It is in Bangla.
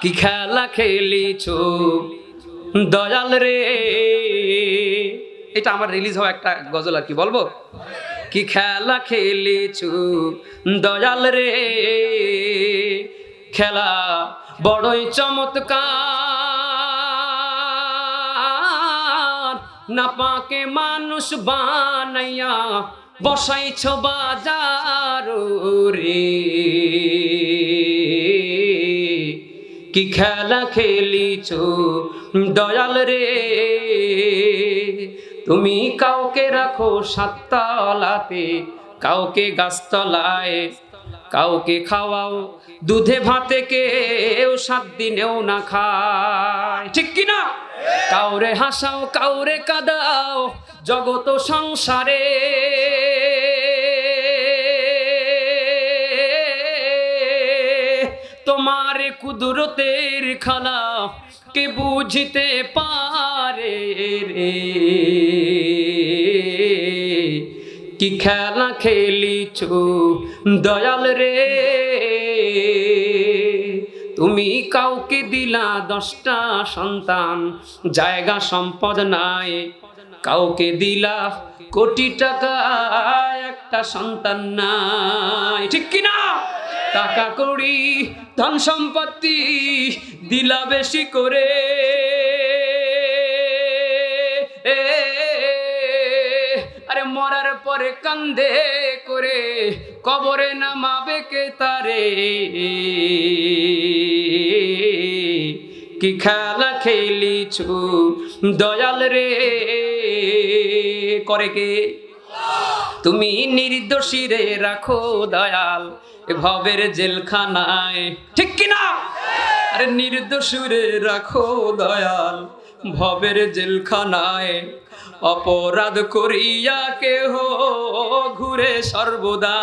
কি খেলা খেলিছ? দয়াল রে। এটা আমার রিলিজ হওয়া একটা গজল আর কি, বলব? কি খেলা খেলিছ? দয়াল রে। খেলা বড়ই চমৎকার। না পাকে মানুষ বানাইয়া বসাইছ বাজার রে। কি খেলা খেলিছ? দয়াল রে, তুমি কাউকে রাখো সাততলাতে, কাউকে গাছতলায়, কাউকে খাওয়াও, দুধে ভাতে কেউ সাত দিনেও না খায়। ঠিক কি না? কাউরে হাসাও, কাউরে কাদাও জগত সংসারে তোমার কুদরতের খালা, কে বুঝতে পারে রে? কি খেলা খেলিছ, দয়াল রে? তুমি কাউকে দিলা দশটা সন্তান, জায়গা সম্পদ নাই। কাউকে দিলা কোটি টাকা, একটা সন্তান নাই। ঠিক কিনা? টাকা কড়ি, ধন সম্পত্তি দিলা বেশি করে। আরে মরার পরে কান্দে করে, কবরে নামাবে কে তারে? কি খেলা খেলিছু, দয়াল রে, করে কে? তুমি নির্দোষী রে রাখো দয়াল ভবের জেলখানায়। ঠিক কিনা? আরে নির্দোষী রে রাখো দয়াল, ভবের জেলখানায়। অপরাধ করিয়া কেহ ঘুরে সর্বদা।